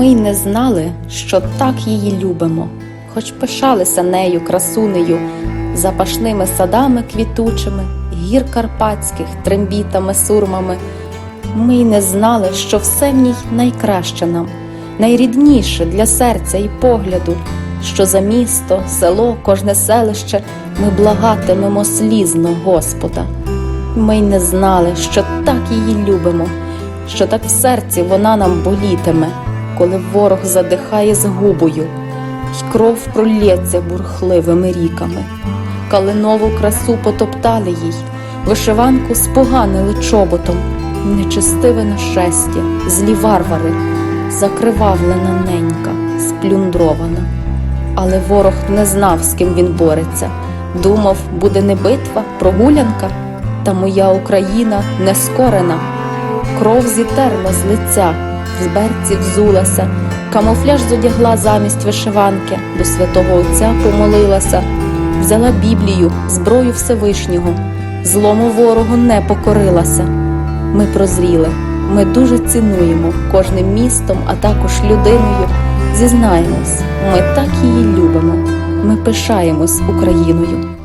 не знали, що так її любимо, хоч пишалися нею, красунею, запашними садами квітучими, гір карпатських, трембітами, сурмами. Ми й не знали, що все в ній найкраще нам, найрідніше для серця і погляду, що за місто, село, кожне селище ми благатимемо слізно Господа. Ми й не знали, що так її любимо, що так в серці вона нам болітиме, коли ворог задихає згубою, й кров пролється бурхливими ріками. Калинову красу потоптали їй, вишиванку споганили чоботом, нечестиве нашестя, злі варвари, закривавлена ненька, сплюндрована. Але ворог не знав, з ким він бореться. Думав, буде не битва, прогулянка, та моя Україна не скорена. Кров зітерла з лиця, в берці взулася, камуфляж зодягла замість вишиванки, до святого Отця помолилася, взяла Біблію, зброю Всевишнього, злому ворогу не покорилася. Ми прозріли, ми дуже цінуємо кожним містом, а також людиною. Зізнаємось, ми так її любимо, ми пишаємось Україною.